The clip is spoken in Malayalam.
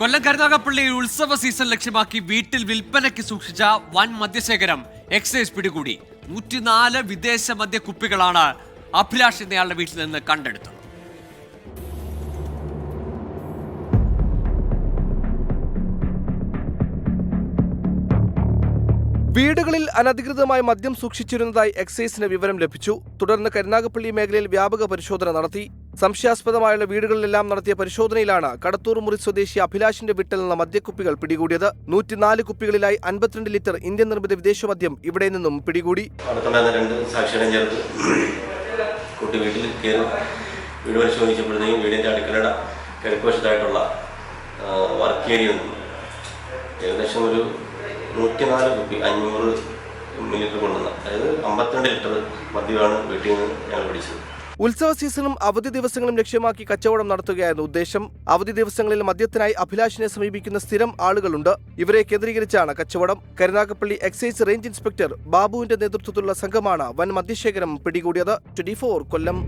കൊല്ലം കരുനാഗപ്പള്ളി ഉത്സവ സീസൺ ലക്ഷ്യമാക്കി വീട്ടിൽ വിൽപ്പനയ്ക്ക് സൂക്ഷിച്ച വൻ മദ്യശേഖരം എക്സൈസ് പിടികൂടി. നൂറ്റിനാല് വിദേശ മദ്യ കുപ്പികളാണ് അഭിലാഷ് എന്നയാളുടെ വീട്ടിൽ നിന്ന് കണ്ടെടുത്തത്. വീടുകളിൽ അനധികൃതമായി മദ്യം സൂക്ഷിച്ചിരുന്നതായി എക്സൈസിന് വിവരം ലഭിച്ചു. തുടർന്ന് കരുനാഗപ്പള്ളി മേഖലയിൽ വ്യാപക പരിശോധന നടത്തി. സംശയാസ്പദമായുള്ള വീടുകളിലെല്ലാം നടത്തിയ പരിശോധനയിലാണ് കടത്തൂർ മുറി സ്വദേശി അഭിലാഷിന്റെ വീട്ടിൽ നിന്ന് മദ്യക്കുപ്പികൾ പിടികൂടിയത്. നൂറ്റിനാല് കുപ്പികളിലായി അൻപത്തിരണ്ട് ലിറ്റർ ഇന്ത്യൻ നിർമ്മിത വിദേശ മദ്യം ഇവിടെ നിന്നും പിടികൂടി. ഏകദേശം ഒരു കുപ്പി അഞ്ഞൂറ് ലിറ്റർ കൊണ്ടുവന്ന അതായത് അമ്പത്തിരണ്ട് ലിറ്റർ മദ്യമാണ് വീട്ടിൽ നിന്ന് ഞങ്ങൾ പിടിച്ചത്. ഉത്സവ സീസണും അവധി ദിവസങ്ങളും ലക്ഷ്യമാക്കി കച്ചവടം നടത്തുകയായിരുന്നു ഉദ്ദേശം. അവധി ദിവസങ്ങളിൽ മദ്യത്തിനായി അഭിലാഷിനെ സമീപിക്കുന്ന സ്ഥിരം ആളുകളുണ്ട്. ഇവരെ കേന്ദ്രീകരിച്ചാണ് കച്ചവടം. കരുനാഗപ്പള്ളി എക്സൈസ് റേഞ്ച് ഇൻസ്പെക്ടർ ബാബുവിന്റെ നേതൃത്വത്തിലുള്ള സംഘമാണ് വൻ മദ്യശേഖരം പിടികൂടിയത്. ട്വന്റി കൊല്ലം.